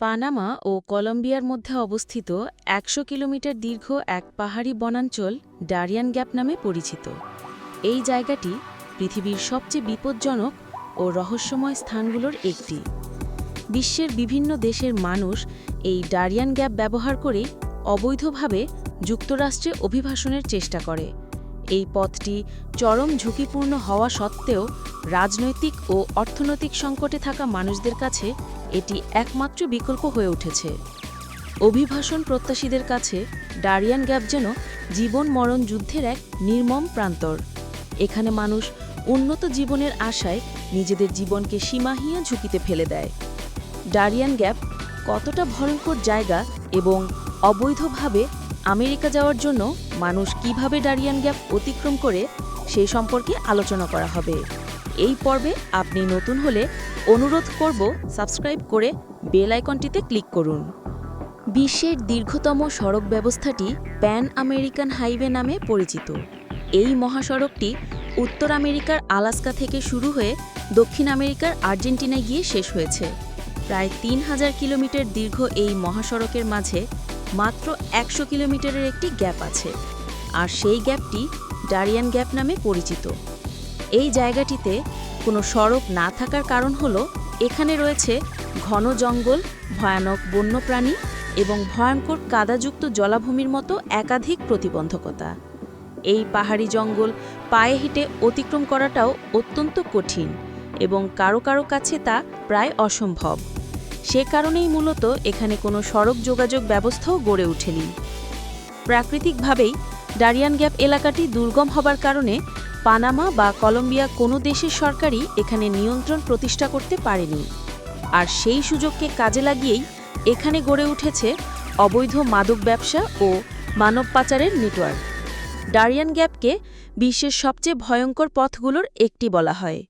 Panama ও কলম্বিয়ার মধ্যে অবস্থিত একশো কিলোমিটার দীর্ঘ এক পাহাড়ি বনাঞ্চল ডারিয়ান গ্যাপ নামে পরিচিত। এই জায়গাটি পৃথিবীর সবচেয়ে বিপজ্জনক ও রহস্যময় স্থানগুলোর একটি। বিশ্বের বিভিন্ন দেশের মানুষ এই ডারিয়ান গ্যাপ ব্যবহার করে অবৈধভাবে যুক্তরাষ্ট্রে অভিবাসনের চেষ্টা করে। এই পথটি চরম ঝুঁকিপূর্ণ হওয়া সত্ত্বেও রাজনৈতিক ও অর্থনৈতিক সংকটে থাকা মানুষদের কাছে এটি একমাত্র বিকল্প হয়ে উঠেছে। অভিভাষণ প্রত্যাশীদের কাছে ডারিয়ান গ্যাপ যেন জীবন মরণ যুদ্ধের এক নির্মম প্রান্তর। এখানে মানুষ উন্নত জীবনের আশায় নিজেদের জীবনকে সীমাহীন ঝুঁকিতে ফেলে দেয়। ডারিয়ান গ্যাপ কতটা ভয়ঙ্কর জায়গা এবং অবৈধভাবে আমেরিকা যাওয়ার জন্য মানুষ কীভাবে ডারিয়ান গ্যাপ অতিক্রম করে সেই সম্পর্কে আলোচনা করা হবে। এই পর্বে আপনি নতুন হলে অনুরোধ করব সাবস্ক্রাইব করে বেল আইকনটিতে ক্লিক করুন। বিশ্বের দীর্ঘতম সড়ক ব্যবস্থাটি প্যান আমেরিকান হাইওয়ে নামে পরিচিত। এই মহাসড়কটি উত্তর আমেরিকার আলাস্কা থেকে শুরু হয়ে দক্ষিণ আমেরিকার আর্জেন্টিনায় গিয়ে শেষ হয়েছে। প্রায় তিন হাজার কিলোমিটার দীর্ঘ এই মহাসড়কের মাঝে মাত্র একশো কিলোমিটারের একটি গ্যাপ আছে। আর সেই গ্যাপটি ডারিয়ান গ্যাপ নামে পরিচিত। এই জায়গাটিতে কোনো সড়ক না থাকার কারণ হল, এখানে রয়েছে ঘন জঙ্গল, ভয়ানক বন্যপ্রাণী এবং ভয়ঙ্কর কাদাযুক্ত জলাভূমির মতো একাধিক প্রতিবন্ধকতা। এই পাহাড়ি জঙ্গল পায়ে হেঁটে অতিক্রম করাটাও অত্যন্ত কঠিন এবং কারও কারও কাছে তা প্রায় অসম্ভব। সে কারণেই মূলত এখানে কোনো সড়ক যোগাযোগ ব্যবস্থাও গড়ে ওঠেনি। প্রাকৃতিকভাবেই ডারিয়ান গ্যাপ এলাকাটি দুর্গম হবার কারণে পানামা বা কলম্বিয়া কোনো দেশের সরকারই এখানে নিয়ন্ত্রণ প্রতিষ্ঠা করতে পারেনি। আর সেই সুযোগকে কাজে লাগিয়েই এখানে গড়ে উঠেছে অবৈধ মাদক ব্যবসা ও মানব পাচারের নেটওয়ার্ক। ডারিয়ান গ্যাপকে বিশ্বের সবচেয়ে ভয়ঙ্কর পথগুলোর একটি বলা হয়।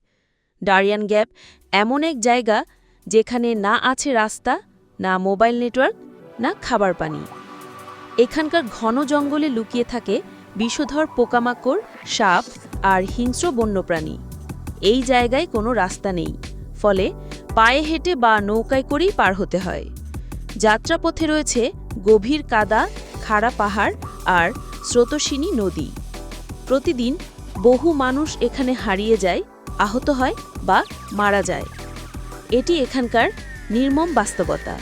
ডারিয়ান গ্যাপ এমন এক জায়গা যেখানে না আছে রাস্তা, না মোবাইল নেটওয়ার্ক, না খাবার পানি। এখানকার ঘন জঙ্গলে লুকিয়ে থাকে বিষধর পোকামাকড়, সাপ আর হিংস্র বন্যপ্রাণী। এই জায়গায় কোনো রাস্তা নেই, ফলে পায়ে হেঁটে বা নৌকায় করেই পার হতে হয়। যাত্রাপথে রয়েছে গভীর কাদা, খাড়া পাহাড় আর স্রোতস্বিনী নদী। প্রতিদিন বহু মানুষ এখানে হারিয়ে যায়, আহত হয় বা মারা যায়। এটি এখানকার নির্মম বাস্তবতা।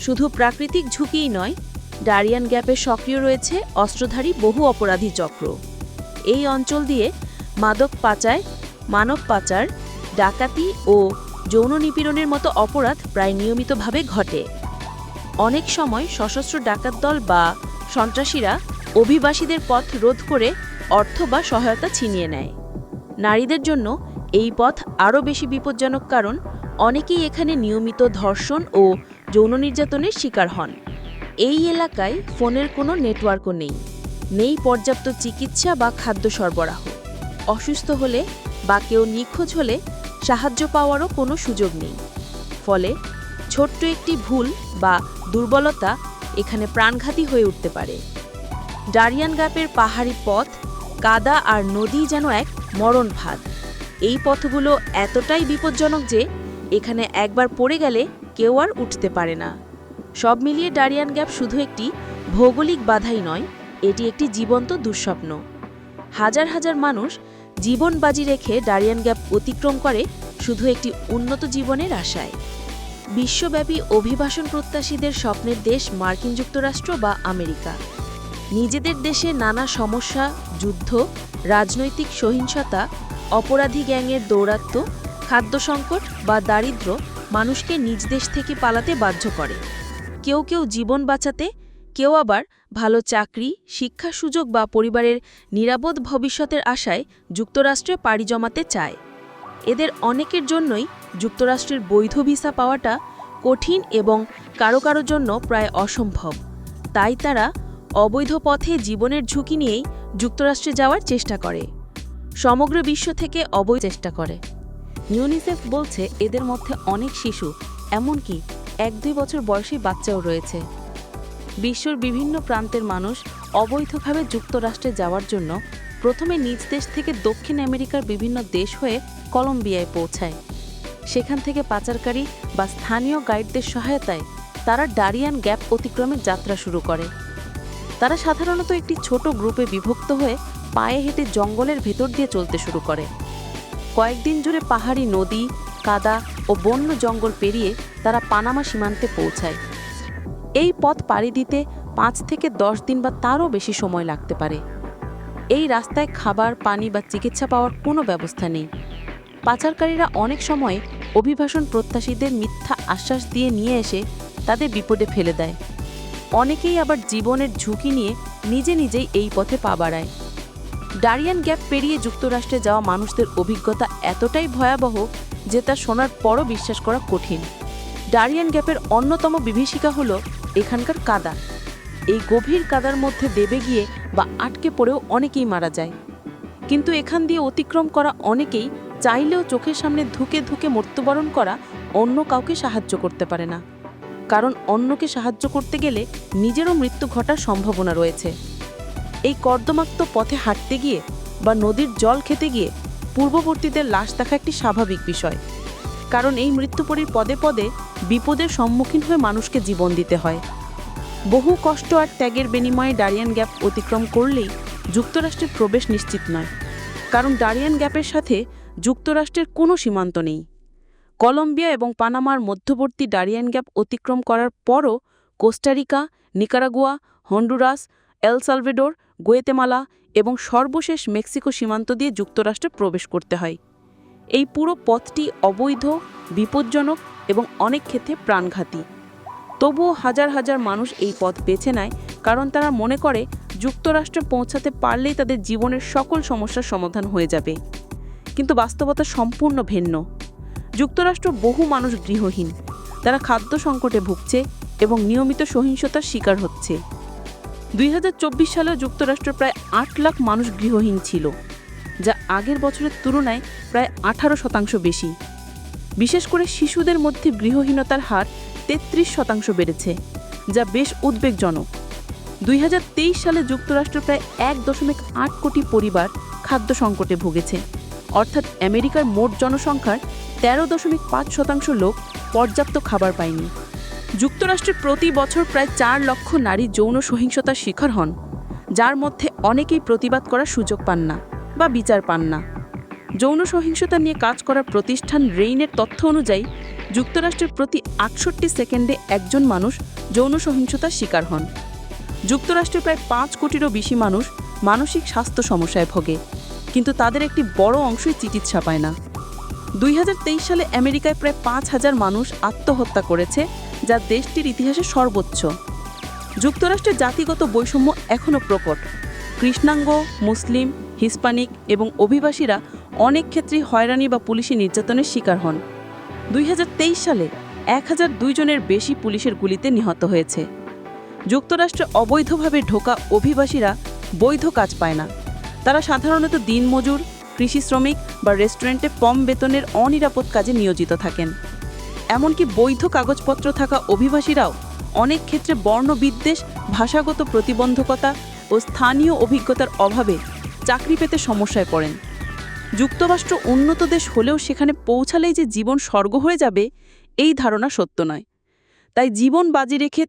শুধু প্রাকৃতিক ঝুঁকিই নয়, ডারিয়ান গ্যাপে সক্রিয় রয়েছে অস্ত্রধারী বহু অপরাধী চক্র। এই অঞ্চল দিয়ে মাদক পাচার, মানব পাচার, ডাকাতি ও যৌন নিপীড়নের মতো অপরাধ প্রায় নিয়মিতভাবে ঘটে। অনেক সময় সশস্ত্র ডাকাত দল বা সন্ত্রাসীরা অভিবাসীদের পথ রোধ করে অর্থ বা সহায়তা ছিনিয়ে নেয়। নারীদের জন্য এই পথ আরও বেশি বিপজ্জনক কারণ অনেকেই এখানে নিয়মিত ধর্ষণ ও যৌন নির্যাতনের শিকার হন। এই এলাকায় ফোনের কোনো নেটওয়ার্কও নেই। নেই পর্যাপ্ত চিকিৎসা বা খাদ্য সরবরাহ। অসুস্থ হলে বা কেউ নিখোঁজ হলে সাহায্য পাওয়ারও কোনো সুযোগ নেই। ফলে ছোট্ট একটি ভুল বা দুর্বলতা এখানে প্রাণঘাতী হয়ে উঠতে পারে। ডারিয়ান গ্যাপের পাহাড়ি পথ, কাদা আর নদী যেন এক মরণ ফাঁদ এই পথগুলো এতটাই বিপজ্জনক যে এখানে একবার পড়ে গেলে কেউ আর উঠতে পারে না। সব মিলিয়ে ডারিয়ান গ্যাপ শুধু একটি ভৌগোলিক বাধাই নয়, এটি একটি জীবন্ত দুঃস্বপ্ন। হাজার হাজার মানুষ জীবন বাজি রেখে ডারিয়ান গ্যাপ অতিক্রম করে শুধু একটি উন্নত জীবনের আশায়। বিশ্বব্যাপী অভিবাসন প্রত্যাশীদের স্বপ্নের দেশ মার্কিন যুক্তরাষ্ট্র বা আমেরিকা। নিজেদের দেশে নানা সমস্যা, যুদ্ধ, রাজনৈতিক সহিংসতা, অপরাধী গ্যাংয়ের দৌরাত্ম্য খাদ্য সংকট বা দারিদ্র মানুষকে নিজ দেশ থেকে পালাতে বাধ্য করে। কেউ কেউ জীবন বাঁচাতে, কেউ আবার ভালো চাকরি, শিক্ষা সুযোগ বা পরিবারের নিরাপদ ভবিষ্যতের আশায় যুক্তরাষ্ট্রে পাড়ি জমাতে চায়। এদের অনেকের জন্যই যুক্তরাষ্ট্রের বৈধ ভিসা পাওয়াটা কঠিন এবং কারও কারও জন্য প্রায় অসম্ভব। তাই তারা অবৈধ পথে জীবনের ঝুঁকি নিয়েই যুক্তরাষ্ট্রে যাওয়ার চেষ্টা করে। সমগ্র বিশ্ব থেকে অবৈধ চেষ্টা করে। ইউনিসেফ বলছে এদের মধ্যে অনেক শিশু, এমনকি এক দুই বছর বয়সী বাচ্চাও রয়েছে। বিশ্বর বিভিন্ন প্রান্তের মানুষ অবৈধভাবে যুক্তরাষ্ট্রে যাওয়ার জন্য প্রথমে নিজ দেশ থেকে দক্ষিণ আমেরিকার বিভিন্ন দেশ হয়ে কলম্বিয়ায় পৌঁছায়। সেখান থেকে পাচারকারী বা স্থানীয় গাইডদের সহায়তায় তারা ডারিয়ান গ্যাপ অতিক্রমের যাত্রা শুরু করে। তারা সাধারণত একটি ছোট গ্রুপে বিভক্ত হয়ে পায়ে হেঁটে জঙ্গলের ভেতর দিয়ে চলতে শুরু করে। কয়েকদিন জুড়ে পাহাড়ি নদী, কাদা ও বন্য জঙ্গল পেরিয়ে তারা পানামা সীমান্তে পৌঁছায়। এই পথ পাড়ি দিতে পাঁচ থেকে দশ দিন বা তারও বেশি সময় লাগতে পারে। এই রাস্তায় খাবার, পানি বা চিকিৎসা পাওয়ার কোনো ব্যবস্থা নেই। পাচারকারীরা অনেক সময় অভিবাসন প্রত্যাশীদের মিথ্যা আশ্বাস দিয়ে নিয়ে এসে তাদের বিপদে ফেলে দেয়। অনেকেই আবার জীবনের ঝুঁকি নিয়ে নিজে নিজেই এই পথে পা বাড়ায়। ডারিয়ান গ্যাপ পেরিয়ে যুক্তরাষ্ট্রে যাওয়া মানুষদের অভিজ্ঞতা এতটাই ভয়াবহ যে তা শোনার পরও বিশ্বাস করা কঠিন। ডারিয়ান গ্যাপের অন্যতম বিভীষিকা হল এখানকার কাদা এই গভীর কাদার মধ্যে দেবে গিয়ে বা আটকে পড়েও অনেকেই মারা যায়। কিন্তু এখান দিয়ে অতিক্রম করা অনেকেই চাইলেও চোখের সামনে ধুকে ধুকে মৃত্যুবরণ করা অন্য কাউকে সাহায্য করতে পারে না। কারণ অন্যকে সাহায্য করতে গেলে নিজেরও মৃত্যু ঘটার সম্ভাবনা রয়েছে। এই কর্দমাক্ত পথে হাঁটতে গিয়ে বা নদীর জল খেতে গিয়ে পূর্ববর্তীদের লাশ দেখা একটি স্বাভাবিক বিষয়। কারণ এই মৃত্যুপরীর পদে পদে বিপদের সম্মুখীন হয়ে মানুষকে জীবন দিতে হয়। বহু কষ্ট আর ত্যাগের বিনিময়ে ডারিয়ান গ্যাপ অতিক্রম করলেই যুক্তরাষ্ট্রের প্রবেশ নিশ্চিত নয়। কারণ ডারিয়ান গ্যাপের সাথে যুক্তরাষ্ট্রের কোনো সীমান্ত নেই। কলম্বিয়া এবং পানামার মধ্যবর্তী ডারিয়ান গ্যাপ অতিক্রম করার পরও Costa Rica, Nicaragua, Honduras, El Salvador Guatemala এবং সর্বশেষ মেক্সিকো সীমান্ত দিয়ে যুক্তরাষ্ট্রে প্রবেশ করতে হয়। এই পুরো পথটি অবৈধ, বিপজ্জনক এবং অনেক ক্ষেত্রে প্রাণঘাতী। তবুও হাজার হাজার মানুষ এই পথ বেছে নেয় কারণ তারা মনে করে যুক্তরাষ্ট্রে পৌঁছাতে পারলেই তাদের জীবনের সকল সমস্যার সমাধান হয়ে যাবে। কিন্তু বাস্তবতা সম্পূর্ণ ভিন্ন। যুক্তরাষ্ট্র বহু মানুষ গৃহহীন। তারা খাদ্য সংকটে ভুগছে এবং নিয়মিত সহিংসতার শিকার হচ্ছে। দুই হাজার চব্বিশ সালে যুক্তরাষ্ট্র প্রায় আট লাখ মানুষ গৃহহীন ছিল, যা আগের বছরের তুলনায় প্রায় আঠারো শতাংশ বেশি। বিশেষ করে শিশুদের মধ্যে গৃহহীনতার হার তেত্রিশ শতাংশ বেড়েছে, যা বেশ উদ্বেগজনক। দুই হাজার তেইশ সালে যুক্তরাষ্ট্র প্রায় এক দশমিক আট কোটি পরিবার খাদ্য সংকটে ভুগেছে, অর্থাৎ আমেরিকার মোট জনসংখ্যার তেরো দশমিক পাঁচ শতাংশ লোক পর্যাপ্ত খাবার পায়নি। যুক্তরাষ্ট্রে প্রতি বছর প্রায় চার লক্ষ নারী যৌন সহিংসতার শিকার হন, যার মধ্যে অনেকেই প্রতিবাদ করার সুযোগ পান না বা বিচার পান না। যৌন সহিংসতা নিয়ে কাজ করার প্রতিষ্ঠান রেইনের তথ্য অনুযায়ী, যুক্তরাষ্ট্রের প্রতি আটষট্টি সেকেন্ডে একজন মানুষ যৌন সহিংসতার শিকার হন। যুক্তরাষ্ট্রে প্রায় পাঁচ কোটিরও বেশি মানুষ মানসিক স্বাস্থ্য সমস্যায় ভোগে, কিন্তু তাদের একটি বড় অংশই চিকিৎসা পায় না। দুই হাজার তেইশ সালে আমেরিকায় প্রায় পাঁচ হাজার মানুষ আত্মহত্যা করেছে যা দেশটির ইতিহাসে সর্বোচ্চ। যুক্তরাষ্ট্রের জাতিগত বৈষম্য এখনও প্রকট। কৃষ্ণাঙ্গ, মুসলিম, হিস্পানিক এবং অভিবাসীরা অনেক ক্ষেত্রেই হয়রানি বা পুলিশি নির্যাতনের শিকার হন। দুই হাজার তেইশ সালে এক হাজার দুই জনের বেশি পুলিশের গুলিতে নিহত হয়েছে। যুক্তরাষ্ট্রে অবৈধভাবে ঢোকা অভিবাসীরা বৈধ কাজ পায় না। তারা সাধারণত দিনমজুর, কৃষি শ্রমিক বা রেস্টুরেন্টে কম বেতনের অনিরাপদ কাজে নিয়োজিত থাকেন। এমনকি বৈধ কাগজপত্র থাকা অভিবাসীরাও অনেক ক্ষেত্রে বর্ণবিদ্বেষ, ভাষাগত প্রতিবন্ধকতা ও স্থানীয় অভিজ্ঞতার অভাবে চাকরি পেতে সমস্যায় পড়েন। যুক্তরাষ্ট্র উন্নত দেশ হলেও সেখানে পৌঁছালেই যে জীবন স্বর্গ হয়ে যাবে, এই ধারণা সত্য নয়। তাই জীবন বাজি রেখে